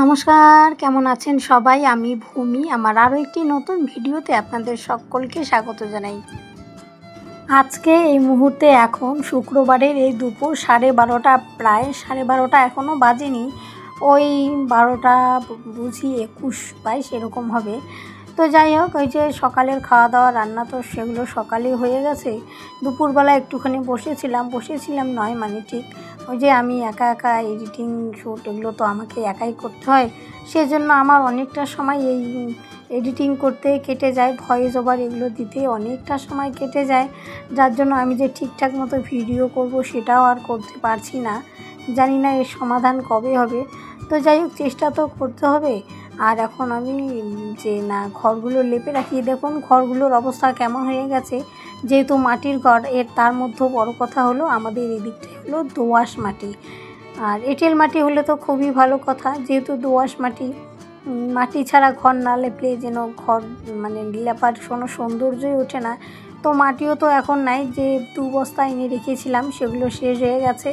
নমস্কার, কেমন আছেন সবাই? আমি ভূমি। আমার আরও একটি নতুন ভিডিওতে আপনাদের সকলকে স্বাগত জানাই। আজকে এই মুহূর্তে এখন শুক্রবারের এই দুপুর সাড়ে বারোটা, প্রায় সাড়ে বারোটা এখনও বাজেনি। ওই বারোটা বুঝি একুশ, বাইশ এরকম হবে। তো যাই হোক, ওই যে সকালের খাওয়া দাওয়া রান্না তো সেগুলো সকালেই হয়ে গেছে। দুপুরবেলা একটুখানি বসেছিলাম বসেছিলাম নয় মানে ঠিক ওই যে আমি একা একা এডিটিং শ্যুট এগুলো তো আমাকে একাই করতে হয়, সেজন্য আমার অনেকটা সময় এই এডিটিং করতে কেটে যায় ভয়েস ওভার এগুলো দিতে অনেকটা সময় কেটে যায়, যার জন্য আমি যে ঠিকঠাক মতো ভিডিও করব সেটাও আর করতে পারছি না। জানি না এর সমাধান কবে হবে। তো যাই হোক, চেষ্টা তো করতে হবে। আর এখন আমি যে না, ঘরগুলো লেপে রাখি, দেখুন ঘরগুলোর অবস্থা কেমন হয়ে গেছে। যেহেতু মাটির ঘর, এর তার মধ্যেও বড় কথা হলো, আমাদের এদিকটা হলো দোআঁশ মাটি। আর এঁটেল মাটি হলে তো খুবই ভালো কথা, যেহেতু দোআঁশ মাটি মাটি ছাড়া ঘর না লেপলে যেন ঘর মানে লেপার কোনো সৌন্দর্যই ওঠে না। তো মাটিও তো এখন নাই, যে দু বস্তা এনে রেখেছিলাম, সেগুলো শেষ হয়ে গেছে।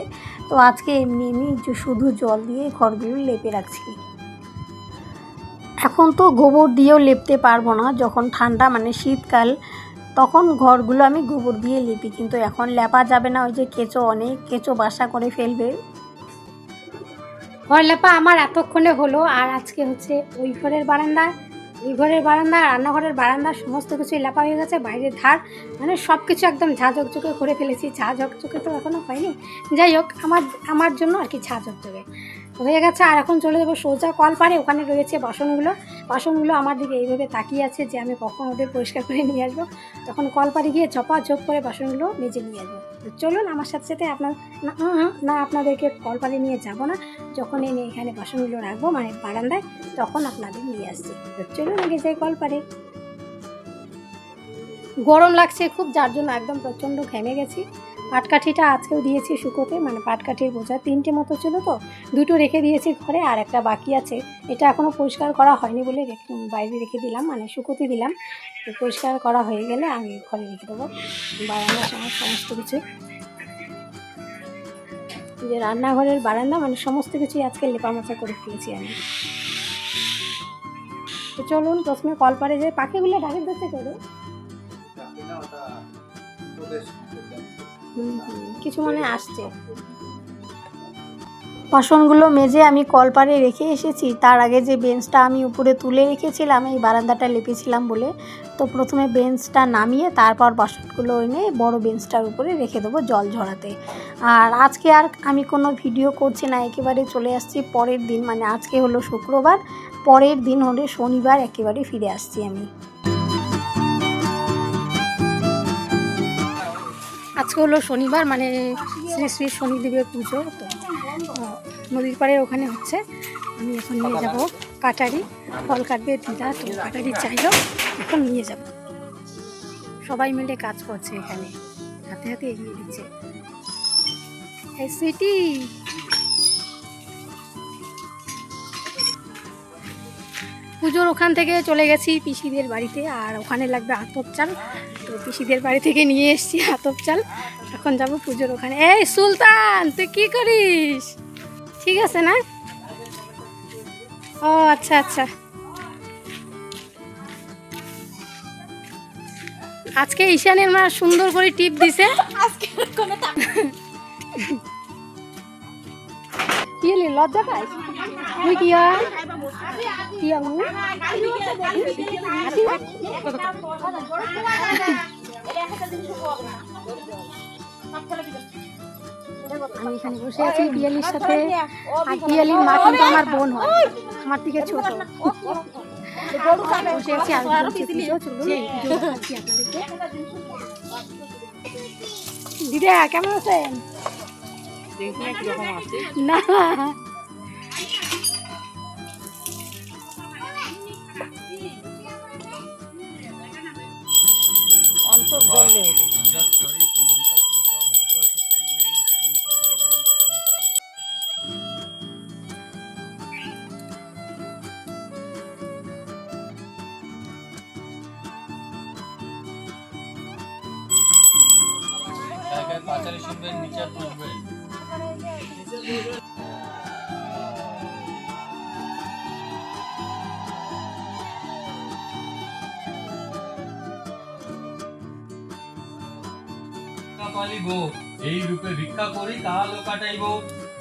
তো আজকে এমনি এমনি শুধু জল দিয়ে ঘরগুলো লেপে রাখছি। এখন তো গোবর দিয়েও লেপতে পারব না, যখন ঠান্ডা মানে শীতকাল, তখন ঘরগুলো আমি গোবর দিয়ে লিপি, কিন্তু এখন লেপা যাবে না, ওই যে কেঁচো, অনেক কেঁচো বাসা করে ফেলবে। ঘর লেপা আমার এতক্ষণে হলো, আর আজকে হচ্ছে ওই ঘরের বারান্দা ওই ঘরের বারান্দা, রান্নাঘরের বারান্দা, সমস্ত কিছুই লেপা হয়ে গেছে বাইরের ধার মানে সব কিছু একদম ঝা ঝকঝকে করে ফেলেছি, ঝা ঝকঝকে তো এখনও হয়নি। যাই হোক, আমার আমার জন্য আর কি ঝা ঝকঝকে। হয়ে গেছে, আর এখন চলে যাব সোজা কল পারে ওখানে রয়েছে বাসনগুলো। বাসনগুলো আমার দিকে এইভাবে তাকিয়ে আছে যে আমি কখন ওদের পরিষ্কার করে নিয়ে আসব। তখন কল পারে গিয়ে চপা ঝোপ করে বাসনগুলো মেজে নিয়ে আসব। তো চলুন, আমার সাথে সাথে আপনার না আপনাদেরকে কল পারে নিয়ে যাব না। যখন এনে এখানে বাসনগুলো রাখব মানে বারান্দায়, তখন আপনাদের নিয়ে আসছি। তো চলুন, আগে যাই কল পারে গরম লাগছে খুব, যার জন্য একদম প্রচণ্ড ঘেমে গেছি। পাটকাঠিটা আজকেও দিয়েছি শুকোতে মানে পাটকাঠির বোঝা। তিনটে মতো ছিল তো, দুটো রেখে দিয়েছি ঘরে আর একটা বাকি আছে। এটা এখনও পরিষ্কার করা হয়নি বলে বাইরে রেখে দিলাম মানে শুকোতে দিলাম। পরিষ্কার করা হয়ে গেলে আমি ঘরে রেখে দেবো। বারান্দার সময় সমস্ত কিছু। যে রান্নাঘরের বারান্দা মানে সমস্ত কিছুই আজকে লেপামোচা করে ফেলেছি আমি। তো চলুন, প্রথমে কল পারে যে পাখিগুলো ডাকের ধরতে করো কিছু মনে আসছে। বাসনগুলো মেজে আমি কলপারে রেখে এসেছি। তার আগে যে বেঞ্চটা আমি উপরে তুলে রেখেছিলাম, এই বারান্দাটা লেপেছিলাম বলে। তো প্রথমে বেঞ্চটা নামিয়ে তারপর বাসনগুলো এনে বড় বেঞ্চটার উপরে রেখে দেবো জল ঝরাতে। আর আজকে আর আমি কোনো ভিডিও করছি না, একেবারে চলে আসছি পরের দিন। মানে আজকে হলো শুক্রবার, পরের দিন হলে শনিবার একেবারে ফিরে আসছি আমি। আজকে হলো শনিবার মানে শ্রী শ্রী শনিদেবের পুজো। তো নদীর পাড়ে ওখানে হচ্ছে, আমি এখন নিয়ে যাব কাটারি, ফল কাটবে দিদা, তো কাটারি চাইলো, এখন নিয়ে যাব। সবাই মিলে কাজ করছে এখানে, হাতে হাতে এগিয়ে দিচ্ছে। এই সুইটি পুজোর ওখান থেকে চলে গেছি পিসিদের বাড়িতে আর ওখানে লাগবে আতপ চাল। তো পিসিদের বাড়ি থেকে নিয়ে এসেছি আতপ চাল। এখন যাব পুজোর ওখানে। এই সুলতান, তুই কি করিস? ঠিক আছে না? ও আচ্ছা আচ্ছা। আজকে ঈশানের মা সুন্দর করে টিপ দিছে। কি লজ্জা পাই তুই কি আমি এখানে বসে আছি পিয়ালির সাথে। আর পিয়ালির মা কিন্তু আমার বোন হয়। আমার থেকে ছোট। বসে আছি বলছে পুজো চলুন কেমন না অন্তর করলে জায়গায় শুনবেন নিচে বসবেন। এই রূপে ভিক্ষা করি তাহা লো কাটাইব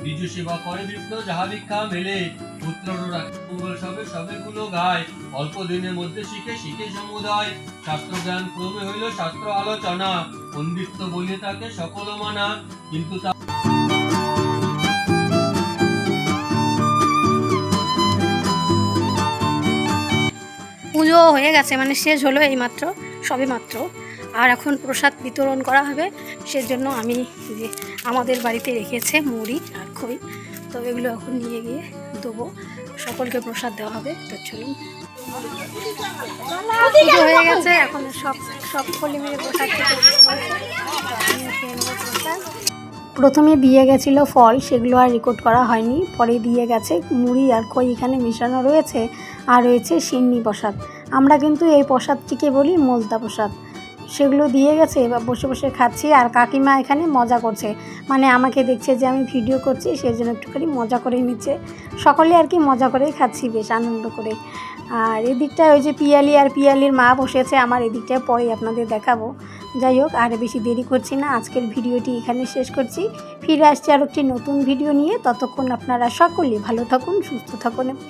নিজ সেবা করে বিপ্ল যাহা ভিক্ষা মেলে পুত্ররা মঙ্গল সবে সবে গুলো গায়, অল্প দিনের মধ্যে শিখে শিখে সমুদায়। শাস্ত্র জ্ঞান ক্রমে হইল শাস্ত্র আলোচনা, পণ্ডিত্য বলিয়ে তাকে সকল মানা, কিন্তু তা পুজো হয়ে গেছে মানে শেষ হলো এইমাত্র, সবে মাত্র। আর এখন প্রসাদ বিতরণ করা হবে, সেজন্য আমি যে আমাদের বাড়িতে রেখেছে মুড়ি আর খই। তো এগুলো এখন নিয়ে গিয়ে দেবো। সকলকে প্রসাদ দেওয়া হবে, তো চলুন। পুজো হয়ে গেছে, এখন সব সব সকলে মিলে প্রসাদ। প্রথমে দিয়ে গেছিল ফল, সেগুলো আর রেকর্ড করা হয়নি। পরে দিয়ে গেছে মুড়ি আর খই এখানে মেশানো রয়েছে, আর রয়েছে সিন্নি প্রসাদ। আমরা কিন্তু এই প্রসাদটিকে বলি মোলতা প্রসাদ। সেগুলো দিয়ে গেছে, এবার বসে বসে খাচ্ছি আর কাকিমা এখানে মজা করছে। মানে আমাকে দেখছে যে আমি ভিডিও করছি সেই জন্য একটুখানি মজা করে নিচ্ছে। সকলে আর কি মজা করেই খাচ্ছি, বেশ আনন্দ করে। আর এদিকটায় ওই যে পিয়ালি আর পিয়ালির মা বসেছে, আমার এদিকটায় পরে আপনাদের দেখাবো। যাই হোক, আর বেশি দেরি করছি না, আজকের ভিডিওটি এখানে শেষ করছি। ফিরে আসছি আর একটি নতুন ভিডিও নিয়ে, ততক্ষণ আপনারা সকলেই ভালো থাকুন, সুস্থ থাকুন এবং